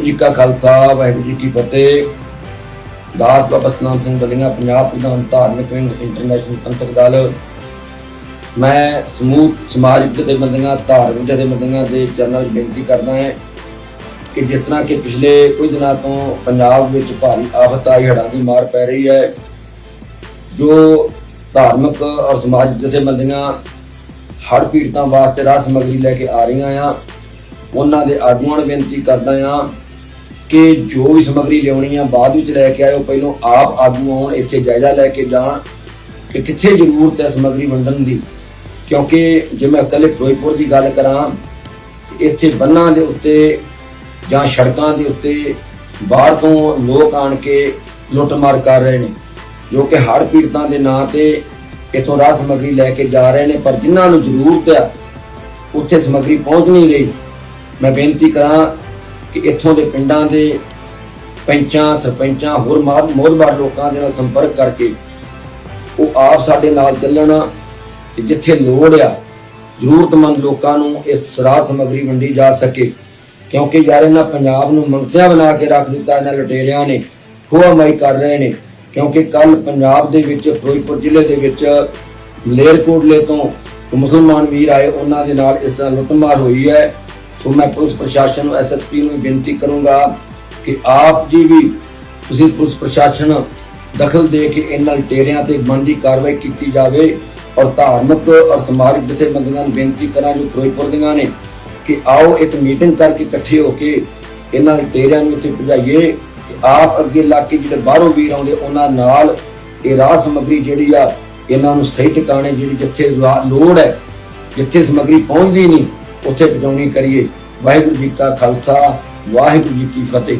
ਵਾਹਿਗੁਰੂ ਜੀ ਕਾ ਖਾਲਸਾ, ਵਾਹਿਗੁਰੂ ਜੀ ਕੀ ਫਤਿਹ। ਦਾਸ ਬਾਬਾ ਸਤਨਾਮ ਸਿੰਘ ਬਲੀਆਂ, ਪੰਜਾਬ ਪ੍ਰਧਾਨ ਧਾਰਮਿਕ ਵਿੰਗ ਇੰਟਰਨੈਸ਼ਨਲ ਪੰਥਕ ਦਲ। ਮੈਂ ਸਮੂਹ ਸਮਾਜਿਕ ਜਥੇਬੰਦੀਆਂ, ਧਾਰਮਿਕ ਜਥੇਬੰਦੀਆਂ ਦੇ ਚਰਨਾਂ ਵਿੱਚ ਬੇਨਤੀ ਕਰਦਾ ਹਾਂ ਕਿ ਜਿਸ ਤਰ੍ਹਾਂ ਕਿ ਪਿਛਲੇ ਕੁਝ ਦਿਨਾਂ ਤੋਂ ਪੰਜਾਬ ਵਿੱਚ ਭਾਰੀ ਆਫਤ ਆਈ, ਹੜ੍ਹਾਂ ਦੀ ਮਾਰ ਪੈ ਰਹੀ ਹੈ, ਜੋ ਧਾਰਮਿਕ ਔਰ ਸਮਾਜਿਕ ਜਥੇਬੰਦੀਆਂ ਹੜ੍ਹ ਪੀੜਤਾਂ ਵਾਸਤੇ ਰਾਹ ਸਮੱਗਰੀ ਲੈ ਕੇ ਆ ਰਹੀਆਂ ਆ। ਉਹਨਾਂ ਦੇ ਆਗੂਆਂ ਨੂੰ ਬੇਨਤੀ ਕਰਦਾ ਆ ਕਿ ਜੋ ਵੀ ਸਮੱਗਰੀ ਲਿਆਉਣੀ ਆ, ਬਾਅਦ ਵਿੱਚ ਲੈ ਕੇ ਆਇਓ। ਪਹਿਲਾਂ ਆਪ ਆਗੂ ਆਉਣ, ਇੱਥੇ ਜਾਇਜ਼ਾ ਲੈ ਕੇ ਜਾਣ ਕਿ ਕਿੱਥੇ ਜ਼ਰੂਰਤ ਹੈ ਸਮੱਗਰੀ ਵੰਡਣ ਦੀ। ਕਿਉਂਕਿ ਜੇ ਮੈਂ ਇਕੱਲੇ ਫਿਰੋਜ਼ਪੁਰ ਦੀ ਗੱਲ ਕਰਾਂ ਇੱਥੇ ਬੰਨਾਂ ਦੇ ਉੱਤੇ ਜਾਂ ਸੜਕਾਂ ਦੇ ਉੱਤੇ ਬਾਹਰ ਤੋਂ ਲੋਕ ਆਣ ਕੇ ਲੁੱਟਮਾਰ ਕਰ ਰਹੇ ਨੇ। ਜੋ ਕਿ ਹੜ੍ਹ ਪੀੜਤਾਂ ਦੇ ਨਾਂ ਤੇ ਇਥੋਂ ਰਾਹ ਸਮੱਗਰੀ ਲੈ ਕੇ ਜਾ ਰਹੇ ਨੇ, ਪਰ ਜਿਨ੍ਹਾਂ ਨੂੰ ਜ਼ਰੂਰਤ ਆ, ਉੱਥੇ ਸਮੱਗਰੀ ਪਹੁੰਚ ਨਹੀਂ ਰਹੀ। ਮੈਂ ਬੇਨਤੀ ਕਰਾਂ ਕਿ ਇੱਥੋਂ ਦੇ ਪਿੰਡਾਂ ਦੇ ਪੰਚਾਂ, ਸਰਪੰਚਾਂ, ਹੋਰ ਮਾਧ- ਮੋਹਦਵਾਰ ਲੋਕਾਂ ਦੇ ਨਾਲ ਸੰਪਰਕ ਕਰਕੇ ਉਹ ਆਪ ਸਾਡੇ ਨਾਲ ਚੱਲਣ ਕਿ ਜਿੱਥੇ ਲੋੜ ਆ, ਜ਼ਰੂਰਤਮੰਦ ਲੋਕਾਂ ਨੂੰ ਇਸ ਰਾਹ ਸਮੱਗਰੀ ਵੰਡੀ ਜਾ ਸਕੇ। ਕਿਉਂਕਿ ਯਾਰ ਇਹਨਾਂ ਪੰਜਾਬ ਨੂੰ ਮੰਗਤਿਆਂ ਬਣਾ ਕੇ ਰੱਖ ਦਿੱਤਾ, ਇਹਨਾਂ ਲੁਟੇਰਿਆਂ ਨੇ ਖੋਹਮਾਈ ਕਰ ਰਹੇ ਨੇ। ਕਿਉਂਕਿ ਕੱਲ ਪੰਜਾਬ ਦੇ ਵਿੱਚ, ਫਿਰੋਜ਼ਪੁਰ ਜ਼ਿਲ੍ਹੇ ਦੇ ਵਿੱਚ ਮਲੇਰਕੋਟਲੇ ਤੋਂ ਮੁਸਲਮਾਨ ਵੀਰ ਆਏ, ਉਹਨਾਂ ਦੇ ਨਾਲ ਇਸ ਤਰ੍ਹਾਂ ਲੁੱਟਮਾਰ ਹੋਈ ਹੈ। ਸੋ ਮੈਂ ਪੁਲਿਸ ਪ੍ਰਸ਼ਾਸਨ ਨੂੰ ਐਸਐਸਪੀ ਨੂੰ ਬੇਨਤੀ ਕਰੂੰਗਾ ਕਿ ਆਪ ਜੀ ਵੀ ਤੁਸੀਂ ਪੁਲਿਸ ਪ੍ਰਸ਼ਾਸਨ ਦਖਲ ਦੇ ਕੇ ਇਹਨਾਂ ਲਟੇਰਿਆਂ ਤੇ ਬਣਦੀ ਕਾਰਵਾਈ ਕੀਤੀ ਜਾਵੇ ਔਰ ਧਾਰਮਿਕ ਔਰ ਸਮਾਜਿਕ ਜਥੇਬੰਦੀਆਂ ਨੂੰ ਬੇਨਤੀ ਕਰਾਂ ਜੋ ਫਿਰੋਜ਼ਪੁਰ ਦੀਆਂ ਨੇ ਕਿ ਆਓ ਇੱਕ ਮੀਟਿੰਗ ਕਰਕੇ ਇਕੱਠੇ ਹੋ ਕੇ ਇਹਨਾਂ ਲਟੇਰਿਆਂ ਨੂੰ ਇੱਥੇ ਭਜਾਈਏ ਕਿ ਆਪ ਅੱਗੇ ਲਾ ਕੇ ਜਿਹੜੇ ਬਾਹਰੋਂ ਵੀਰ ਆਉਂਦੇ ਉਹਨਾਂ ਨਾਲ ਇਹ ਰਾਹ ਸਮੱਗਰੀ ਜਿਹੜੀ ਆ ਇਹਨਾਂ ਨੂੰ ਸਹੀ ਟਿਕਾਣੇ ਜਿਹੜੀ ਜਿੱਥੇ ਰਾ- ਲੋੜ ਹੈ ਜਿੱਥੇ ਸਮੱਗਰੀ ਪਹੁੰਚਦੀ ਨਹੀਂ ਉੱਥੇ ਪਹੁੰਚਾਉਣੀ ਕਰੀਏ। ਵਾਹਿਗੁਰੂ ਜੀ ਕਾ ਖਾਲਸਾ ਵਾਹਿਗੁਰੂ ਜੀ ਕੀ ਫਤਿਹ।